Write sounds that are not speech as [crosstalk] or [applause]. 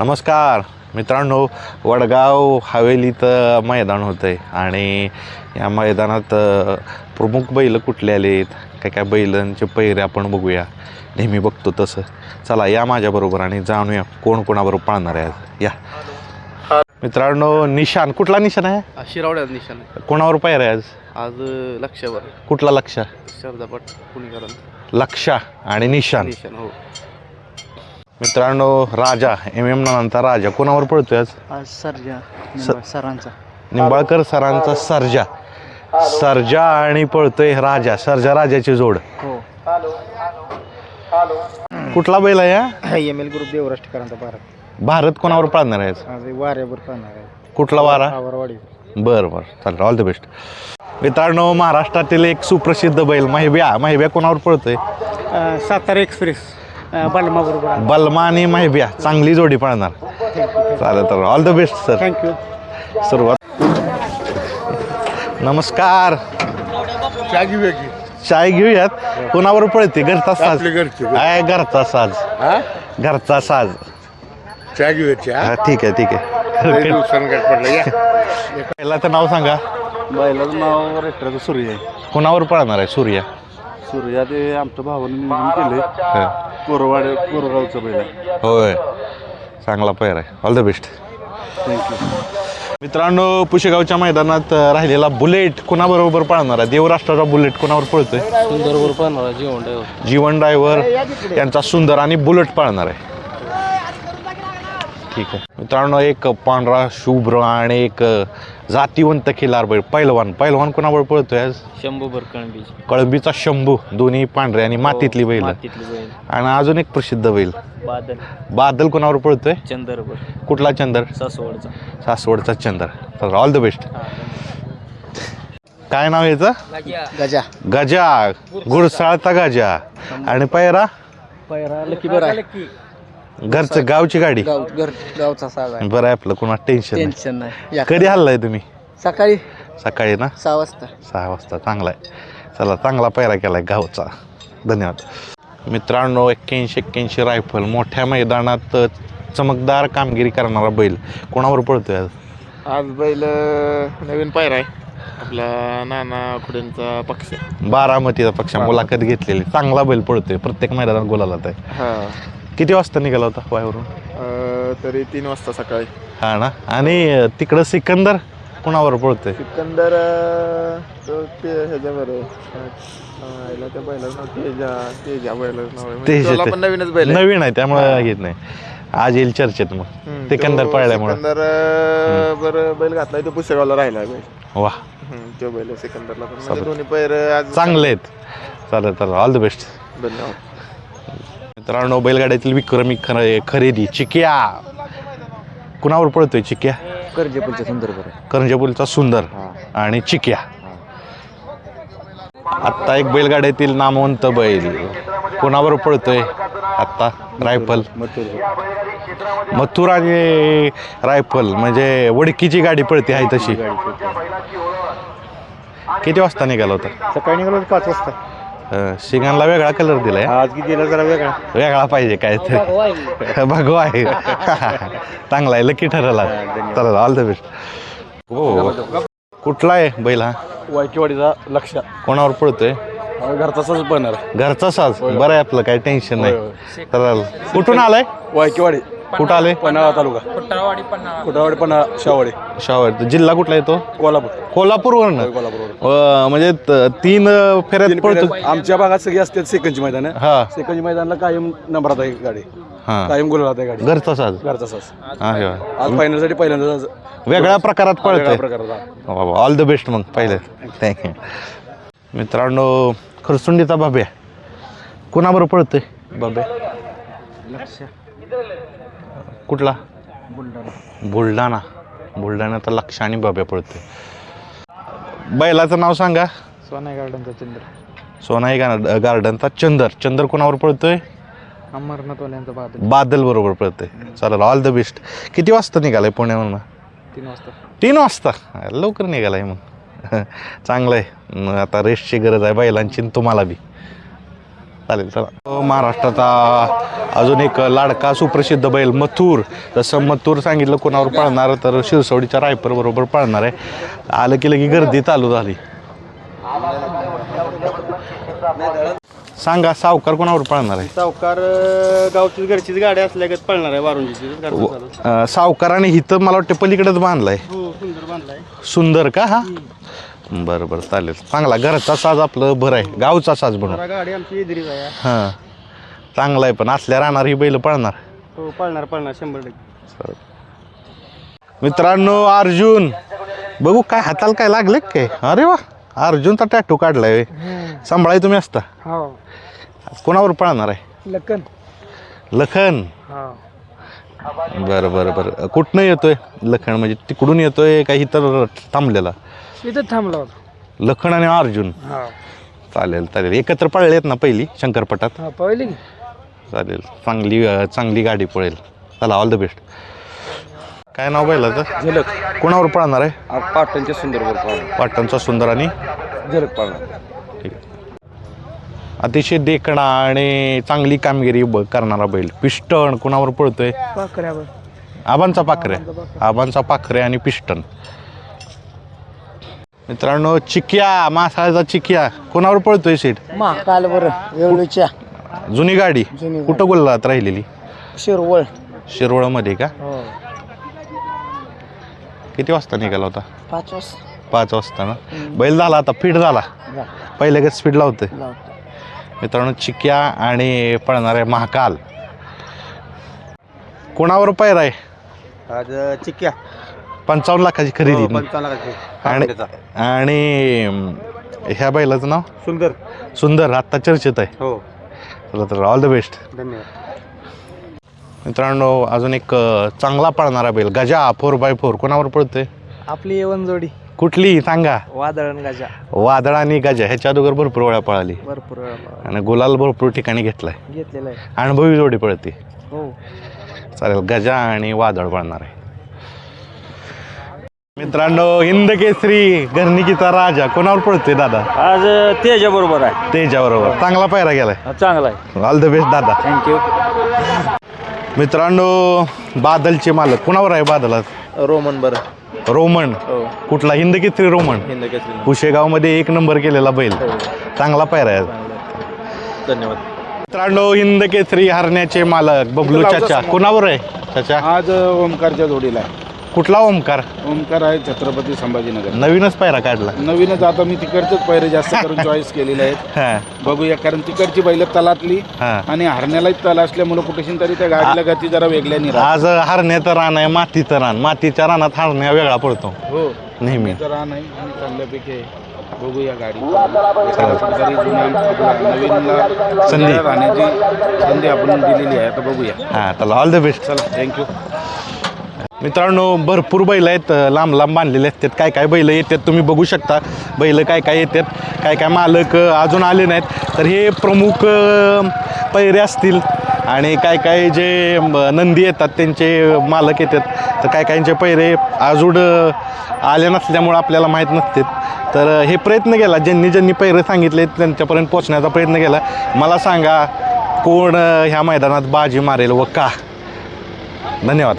नमस्कार. मित्रांनो वडगाव हवेलीतं मैदान होतं आहे आणि या मैदानात प्रमुख बैल कुठले आलेत? काय काय बैलांचे पैरे आपण बघूया. नेहमी बघतो तसं. चला या माझ्याबरोबर आणि जाणूया कोण कोणाबरोबर पाळणार आहे आज. या. मित्रांनो निशान. कुठला निशान आहे? शिरावड्यात आहे. कोणावर पायर आहे आज? आज लक्षावर. कुठला लक्ष शब्दापट पुणेकरांचा. लक्षा आणि निशान. निशाण हो. मित्रांनो राजा एम एम नानांचा राजा. कोणावर पळतोय आज? आज सर्जा. सरांचा. निंबाळकर सरांचा सर्जा. सर्जा आणि पळतोय राजा. सर्जा राजाची जोड. हो. कुठला बैल आहे हा? एम एल ग्रुप देवराष्ट्रकरांचा भारत. भारत कोणावर पाळणार आहे आज? आज वाऱ्यावर पाहणार आहे. कुठला वारा? आवारवाडी. बरं बरं. चालेल ऑल द बेस्ट मित्रांनो महाराष्ट्रातील एक सुप्रसिद्ध बैल महिब्या. महिब्या कोणावर पळतोय? सातारा एक्सप्रेस. बालमा बरोबर बलमा आणि महिब्या चांगली जोडी पाळणार. चालेल तर all the best sir thank you सुरुवात. नमस्कार. वेगळी चाय घेऊयात. कोणावर पळते? घरचा साज. आपली घरची. काय घरचा साज. हा? घरचा साज. हा हा, ठीक आहे ठीक आहे. पडलं या. पहिल्याचं नाव सांगा. बैलाचं नाव रेट्राचं सूर्य आहे. कोणावर पळणार आहे सूर्या? सूर्या ते आमच्या भावाने नियोजन केले. कोरवाड कोरगावचं बैल आहे. होय. चांगला पैर आहे. ऑल द बेस्ट थँक्यू मित्रांनो पुशेगावच्या मैदानात राहिलेला बुलेट कोणाबरोबर पळणार आहे? देवराष्ट्राचा बुलेट कोणावर पळतोय? सुंदरवर पाहणार जेवण ड्रायव्हर जीवन ड्रायव्हर यांचा सुंदर आणि बुलेट पाळणार आहे. ठीक आहे. मित्रांनो एक पांढरा शुभ्र आणि एक जातीवंत खिलार बैल पैलवान. पैलवान कोणावर पळतोय आज? शंभू भरकणबीज कळंबीचा शंभू दोन्ही पांढरे आणि मातीतली बैल. मातीतली बैल. आणि अजून एक प्रसिद्ध बैल. बादल. बादल कोणावर पळतोय? चंदरवर. कुठला चंदर? सासवडचा. सासवडचा चंदर. तर ऑल द बेस्ट काय नाव याचं? गजा. गजा. गुडसाळचा गजा. आणि पैरा? पैरा लकी बरं. घरचं गावची गाडी? गाव घर गावचा आहे. बरं आहे आपलं कोणा टेन्शन नाही. टेन्शन नाही. या. कधी हल्लाय तुम्ही? सकाळी. सकाळी ना? सहा वाजता. सहा वाजता. चांगला आहे. चला चांगला पैरा केलाय गावचा. धन्यवाद. मित्रांनो एक्क्याऐंशी एक्क्याऐंशी रायफल. मोठ्या मैदानात अ, चमकदार कामगिरी करणारा बैल. कोणावर पळतोय आज? आज बैल नवीन पायरा आहे. आपला नाना खुडेंचा पक्ष बारामतीचा पक्ष. मुलाखत घेतलेली. चांगला बैल पळतोय. प्रत्येक मैदानात गोलाला आहे. हा. किती वाजता निघाला होता वायवरून अं, तरी तीन वाजता सकाळी. हा ना? आणि अ, तिकडं सिकंदर कोणावर पळतोय? सिकंदर अं, तो ते ह्याच्यावर आईला त्या बैलाचं नाव तेजा तेजा बैलाचं नाव आहे. म्हणजे तेजा, त्याला ते- पण नवीनच बैल आहे. नवीन आहे त्यामुळे घेत नाही. आज येईल चर्चेत मग. सिकंदर पळल्यामुळे. सिकंदर अं, बरं बैल घातलाय तो पुसेगावला राहिला बैल. वा हम्म, तो बैल आहे सिकंदरला पण. म्हणजे दोन्ही पैर आज चांगले आहेत. चालेल चालेल. ऑल द बेस्ट धन्यवाद. मित्रांनो बैलगाड्यातील विक्रमी खर खरेदी चिक्या. कुणावर पळतोय चिक्या? कर्जेपूरच्या सुंदर बरं करंजपूलचा सुंदर आणि चिक्या. आत्ता एक बैलगाड्यातील नामवंत बैल. कोणावर पळतोय? आत्ता रायफल. मथुर आणि रायफल म्हणजे वडकीची गाडी पळते आहे तशी. किती वाजता निघाला होता? सकाळी निघालो पाच वाजता. अं, शिंगांना वेगळा कलर दिलाय. आज किती गेला जरा वेगळा. वेगळा पाहिजे काय तर भगवा आहे चांगला आहे लकी ठरला. चालेल ऑल द बेस्ट हो. कुठला आहे बैल हा? वायकीवाडीचा लक्ष. कोणावर पळतोय? घरचा सज बनणार घरचा साज. बरं आहे आपलं काही टेन्शन नाही. चालेल कुठून आलाय? वायकीवाडी. कुठं आले? पन्हाळा तालुका. कुटावाडी पन्हाळा. शावाडी. शावर जिल्हा कुठला येतो कोल्हापूर. कोल्हापूरवरनं कोल्हापूर अं, म्हणजे त- तीन अं, फेऱ्यात पळतो आमच्या भागात सगळी असतात सेकंदची मैदान हा. सेकंदची मैदानला कायम नंबरात आहे गाडी. हा. कायम गुलाबात आहे गाडी. घरचा साज. घरचा सास. आज फायनलसाठी पहिल्यांदा वेगळ्या प्रकारात वेगळ्या पळतोय. प्रकारचा ऑल द बेस्ट मग पहिले. थँक्यू मित्रांनो खरसुंडीचा बाब्या कुणाबरोबर पळतोय? बाब्या कुठला? बुलढाणा. बुलढाण्याचा लक्ष आणि बाब्या पळतोय. बैलाचं नाव सांगा. सोना गार्डनचा चंद्र. सोनाई गार्डनचा चंदर. चंदर कोणावर पळतोय? अमरनाथवाल्यांचा बादल. बादल बरोबर पळतोय. चालेल ऑल द बेस्ट किती वाजता निघालाय पुण्यावरून? तीन वाजता. तीन वाजता? लवकर निघालाय मग. [laughs] चांगलं आहे आता रेस्टची गरज आहे बैलांची तुम्हाला बी. चालेल चला. महाराष्ट्राचा अजून एक लाडका सुप्रसिद्ध बैल मथूर. जसं मथूर सांगितलं कोणावर पळणार तर शिरसवडीच्या रायपर बरोबर पळणार आहे. आलं की लगी गर्दी चालू झाली. सांगा सावकार कोणावर पळणार आहे? सावकार गावचीच घरचीच गाडी असल्यागत पळणार आहे वारुंजीची सावकाराने हिथं मला वाटतं पलीकडेच बांधलाय. हो सुंदर बांधलाय. सुंदर का हा? बरं बरं चालेल. चांगला घरचा साज आपलं बरं आहे. गावचा साज बनव जरा गाडी आमची इदरीच आहे. हां. चांगला आहे पण. असल्या राहणार ही बैल पळणार. हो पळणार पळणार शंभर टक्के. मित्रांनो अर्जुन. बघू काय हाताला काय लागले काय? अरे वा. अर्जुनचा टॅटू काढलाय. सांभाळाय तुम्ही असता. हो. कोणावर पळणार आहे? लखन. लखन. हो. बरं बरं बरं. कुठनं येतोय लखन? म्हणजे तिकडून येतोय का इथं थांबलेला? इथं थांबला होता. लखन आणि अर्जुन? हो. चालेल चालेल. एकत्र पळलेत ना पहिली शंकरपटात? हा की. चालेल. चांगली अं, चांगली गाडी पळेल. चला ऑल द बेस्ट काय नाव बैलाचं झलक. कोणावर पळणार आहे? पाटणच्या सुंदरवर पाहणार पाटणचा सुंदर आणि? झलक आहे अतिशय देखणा आणि चांगली कामगिरी ब- करणारा बैल. पिस्टन कोणावर पळतोय? पाकऱ्यावर आबांचा पाखरे. आबांचा पाखरे आणि पिस्टन मित्रांनो चिकिया मासाळचा चिकिया. कोणावर पळतोय सीट मा वेळूच्या जुनी गाडी. जुनी. कुठं गोल्लात राहिलेली? शिरवळ. शिरवळमध्ये का? हो. किती वाजता निघाला होता? पाच वाजता. पाच वाजता ना? बैल झाला आता फिट झाला. जा, पहिल्या स्पीड लावतोय. लावतो मित्रांनो चिक्या आणि पळणारे महाकाल. कोणावर पैर आहे आज चिक्क्या पंचावन्न लाखाची खरेदी. आणि आणि अं, ह्या बैलाचं नाव? सुंदर. सुंदर आत्ता चर्चेत आहे. हो. चला तर ऑल द बेस्ट धन्यवाद. मित्रांनो अजून एक चांगला पळणारा बैल गजा फोर बाय फोर कोणावर पळतोय? आपली येवन जोडी कुठली? सांगा. वादळण गाजा. वादळ आणि गजा ह्याच्या अगोदर भरपूर वेळा पळाली. भरपूर वेळा आणि गुलाल भरपूर ठिकाणी घेतलाय. घेतलेला आहे. अनुभवी जोडी पळते. हो. चालेल गजा आणि वादळ पळणार आहे. मित्रांनो हिंद केसरी गर्निकीचा राजा. कोणावर पळतोय दादा? आज तेजा बरोबर आहे. तेजाबरोबर चांगला पायरा गेलाय. चांगला आहे. ऑल द बेस्ट दादा. थँक्यू मित्रांनो बादलचे मालक. कुणावर आहे बादलात? रोमन बरं. रोमन. हो. कुठला? हिंद केसरी रोमन. हिंद केसरी कुशेगावमध्ये एक नंबर केलेला बैल. चांगला पायरा आहे. धन्यवाद. मित्रांनो हिंद केसरी हरण्याचे मालक बबलू चाचा. कुणावर आहे? चाचा? आज ओमकारच्या जोडीला आहे. कुठला ओमकार? ओमकार आहे छत्रपती संभाजीनगर. नवीनच पायरा काढला. नवीनच आता मी तिकडचेच पैरे जास्त करून [laughs] चॉईस केलेले आहेत. हा. बघूया कारण तिकडची बैल तलातली हा. आणि हरण्यालाही तल असल्यामुळे कुठेशी तरी त्या गाडीला गती जरा वेगळ्याने राहते. आज हरण्याचं रान आहे मातीचं रान. मातीच्या रानात हरण्या वेगळा पडतो. हो. नेहमी. तर रान आहे आणि चांगल्यापैकी आहे. बघूया गाडी. जरी जुन्या आपल्या नवीनला संधी. राहण्याची संधी आपण दिलेली आहे आता बघूया. हा चला ऑल द बेस्ट चला थँक्यू मित्रांनो भरपूर बैल आहेत लांब लांब बांधलेले असतात. काय काय बैल येतात तुम्ही बघू शकता. बैल काय काय येतात काय काय मालक अजून आले नाहीत. तर हे प्रमुख पैरे असतील आणि काय काय जे नंदी येतात त्यांचे मालक येतात. तर काय काहींचे पैरे अजून आले नसल्यामुळं आपल्याला माहीत नसतात. तर हे प्रयत्न केला. ज्यांनी ज्यांनी पैरे सांगितले त्यांच्यापर्यंत पोचण्याचा प्रयत्न केला. मला सांगा कोण ह्या मैदानात बाजी मारेल व का? धन्यवाद.